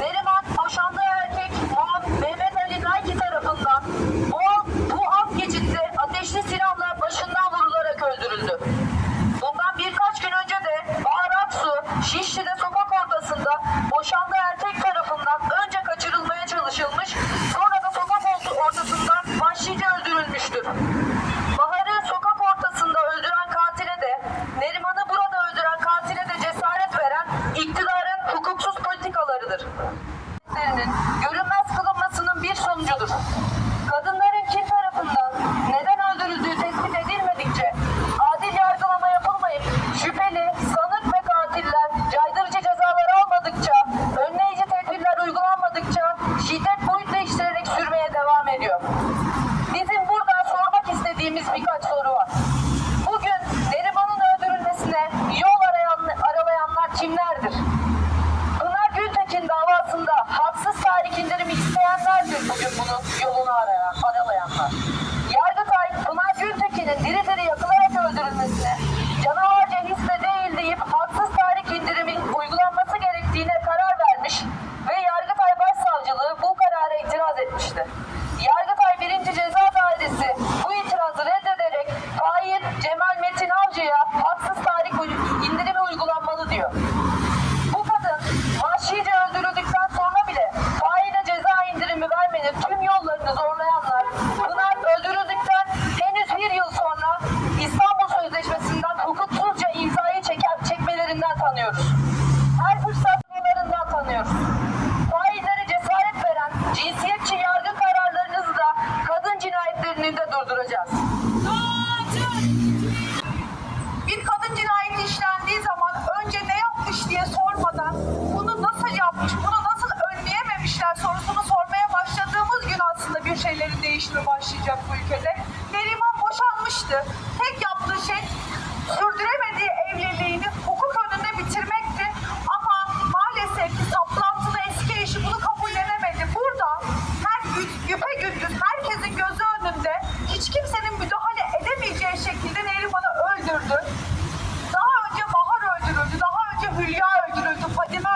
Neriman boşandığı erkek Muhammed Mehmet Ali Nayki tarafından bu, bu alt geçitte ateşli silahla başından vurularak öldürüldü. Bundan birkaç gün önce de Bahar Aksu Şişli'de sokak ortasında boşandığı erkek tarafından önce kaçırılmaya çalışılmış sonra da sokak orta- ortasından vahşice öldürülmüştür. Bahar'ı sokak ortasında öldüren katile de Neriman'ı burada öldüren katile de cesaret veren iktidarın hukuksuz politikalarıdır görünmez kılınmasının bir sonucudur. Kadınların kim tarafından neden öldürüldüğü tespit edilmedikçe adil yargılama yapılmayıp şüpheli, sanık ve katiller caydırıcı cezalar almadıkça, önleyici tedbirler uygulanmadıkça şiddet boyut değiştirerek sürmeye devam ediyor. Bizim burada sormak istediğimiz birkaç tanıyoruz. Her fırsat yollarından tanıyoruz. Faillere cesaret veren cinsiyetçi yargı kararlarınızı da kadın cinayetlerini de durduracağız. Bir kadın cinayeti işlendiği zaman önce ne yapmış diye sormadan bunu nasıl yapmış, bunu nasıl önleyememişler sorusunu sormaya başladığımız gün aslında bir şeylerin değişimi başlayacak bu ülkede. Neriman boşanmıştı. Tek yaptığı şey sürdüremediği Devletin müdahale edemeyeceği şekilde Neriman'ı öldürdü. Daha önce Bahar öldürüldü, daha önce Hülya öldürüldü, Fadime